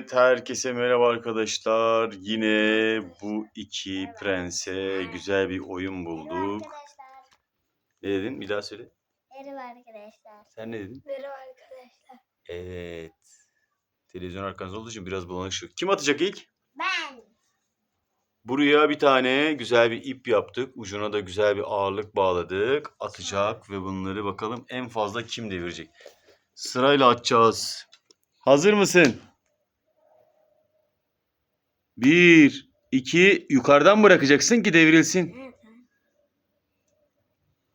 Evet, herkese merhaba arkadaşlar. Yine bu iki prense güzel bir oyun bulduk. Ne dedin? Bir daha söyle. Merhaba arkadaşlar. Sen ne dedin? Merhaba arkadaşlar. Evet. Televizyon arkanızda olduğu için biraz bulanık. Kim atacak ilk? Ben. Buraya bir tane güzel bir ip yaptık. Ucuna da güzel bir ağırlık bağladık. Atacak ve bunları bakalım en fazla kim devirecek. Sırayla atacağız. Hazır mısın? Bir, iki, yukarıdan bırakacaksın ki devrilsin.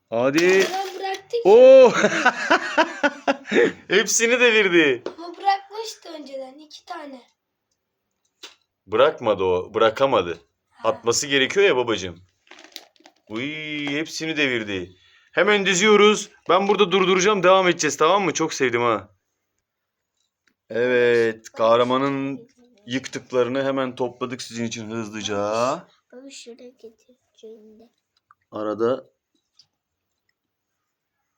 Hadi. Oo! Hepsini devirdi. ama bırakmıştı önceden iki tane. Bırakmadı o. Bırakamadı. Atması gerekiyor ya babacığım. Uy, hepsini devirdi. Hemen diziyoruz. Ben burada durduracağım. Devam edeceğiz tamam mı? Çok sevdim ha. Evet. Kahramanın yıktıklarını hemen topladık sizin için hızlıca. Baba şuraya getireceğim de. Arada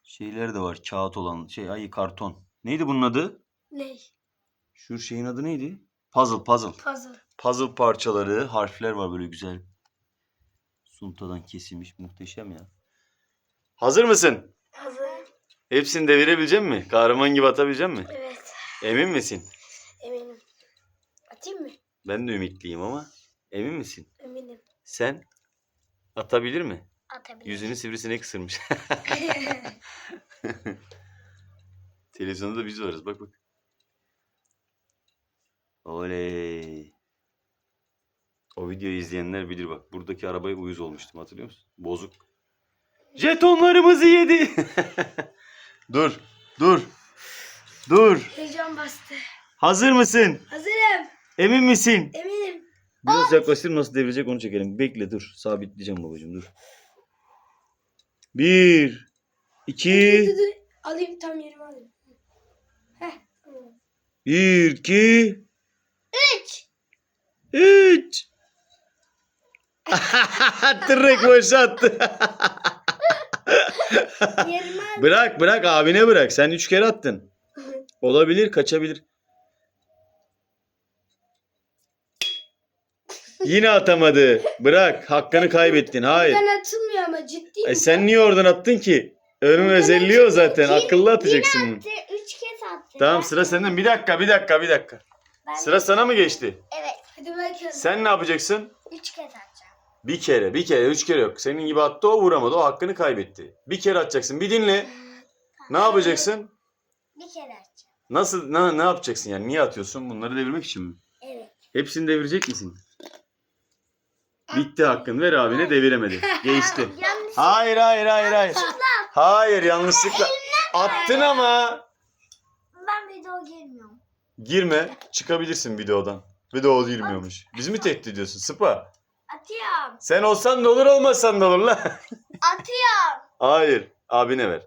şeyler de var. Kağıt olan şey. Ay karton. Neydi bunun adı? Ne? Şu şeyin adı neydi? Puzzle puzzle. Puzzle. Puzzle parçaları, harfler var böyle güzel. Suntadan kesilmiş muhteşem ya. Hazır mısın? Hazır. Hepsini devirebilecek mi? Kahraman gibi atabilecek mi? Evet. Emin misin? Ben de ümitliyim ama. Emin misin? Eminim. Sen atabilir mi? Atabilirim. Yüzünü sivrisinek ısırmış. Televizyonda da biz varız bak bak. Oley. O videoyu izleyenler bilir bak. Buradaki arabaya uyuz olmuştum hatırlıyor musun? Bozuk. Jetonlarımızı yedi. dur. Dur. Dur. Heyecan bastı. Hazır mısın? Hazırım. Emin misin? Eminim. Biraz yaklaştır nasıl devirecek onu çekelim. Bekle dur. Sabitleyeceğim babacığım dur. Bir. iki. Dur, dur, dur. Alayım tam yerime alayım. Heh. Bir, iki. Üç. Üç. Direkt boşalttı. Yerime alayım. bırak bırak abine bırak. Sen üç kere attın. Olabilir kaçabilir. Yine atamadı. Bırak hakkını kaybettin. Hayır. Ben atılmıyor ama ciddi E sen niye oradan attın ki? Önün özelliği o zaten. Akıllı atacaksın bunu. Üç kez attı. Tamam sıra senden. Bir dakika bir dakika bir dakika. Sıra sana mı geçti? Evet. Hadi bakalım. Sen ne yapacaksın? Üç kez atacağım. Bir kere, bir kere, üç kere yok. Senin gibi attı o vuramadı. O hakkını kaybetti. Bir kere atacaksın. Bir dinle. Ne yapacaksın? Bir kere atacağım. Nasıl, ne, ne yapacaksın yani? Niye atıyorsun? Bunları devirmek için mi? Evet. Hepsini devirecek misin? Bitti hakkın. Ver abine deviremedi. Geçti. Hayır, hayır, hayır, hayır. Hayır, yanlışlıkla. Attın ama. Ben video girmiyorum. Girme. Çıkabilirsin videodan. Video girmiyormuş. Bizi mi tehdit ediyorsun? Sıpa. Atıyorum. Sen olsan da olur olmasan da olur lan. Atıyorum. Hayır. Abine ver.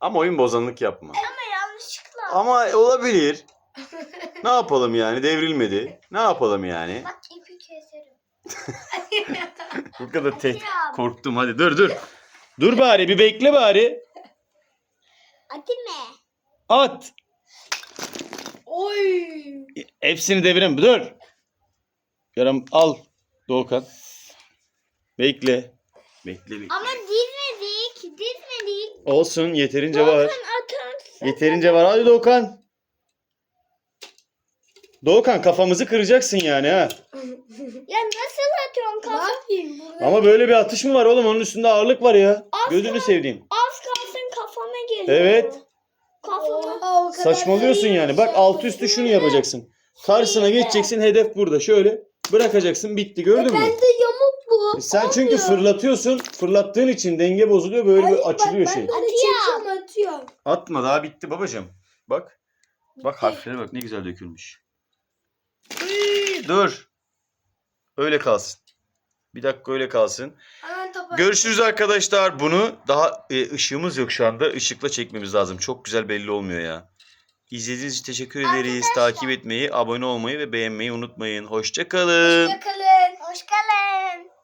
Ama oyun bozanlık yapma. Ama yanlışlıkla. Ama olabilir. ne yapalım yani? Devrilmedi. Ne yapalım yani? Bak. Bu kadar. Atıyorum. Korktum hadi dur dur. Dur bari bir bekle bari. Atayım mı? At. Oy. Hepsini devirem. Dur. Yaram al. Doğukan. Bekle. Bekle bekle. Ama dizmedik. Dizmedik. Olsun yeterince var. Atar. Yeterince var. Hadi Doğukan. Doğukan kafamızı kıracaksın yani ha. Ya nasıl atıyorum kafa? Yapayım burada? Ama böyle bir atış mı var oğlum? Onun üstünde ağırlık var ya. Az Gözünü sevdiğim. Az kalsın kafama geliyor. Evet. Kafama. Saçmalıyorsun yani. Bak alt üstü şunu yapacaksın. Karşısına geçeceksin. Hedef burada. Şöyle bırakacaksın. Bitti. Gördün mü? Bende yamuk bu. E Sen çünkü fırlatıyorsun. Fırlattığın için denge bozuluyor. Böyle bir açılıyor şey. Atıyorum. Atıyorum. Atma daha bitti babacığım. Bak. Bak harflere bak ne güzel dökülmüş. Hıy, Dur. Öyle kalsın. Bir dakika öyle kalsın. Hemen topa. Görüşürüz arkadaşlar. Bunu daha e, ışığımız yok şu anda. Işıkla çekmemiz lazım. Çok güzel belli olmuyor ya. İzlediğiniz için teşekkür ederiz. Takip etmeyi, abone olmayı ve beğenmeyi unutmayın. Hoşça kalın. Hoşçakalın. Hoşçakalın.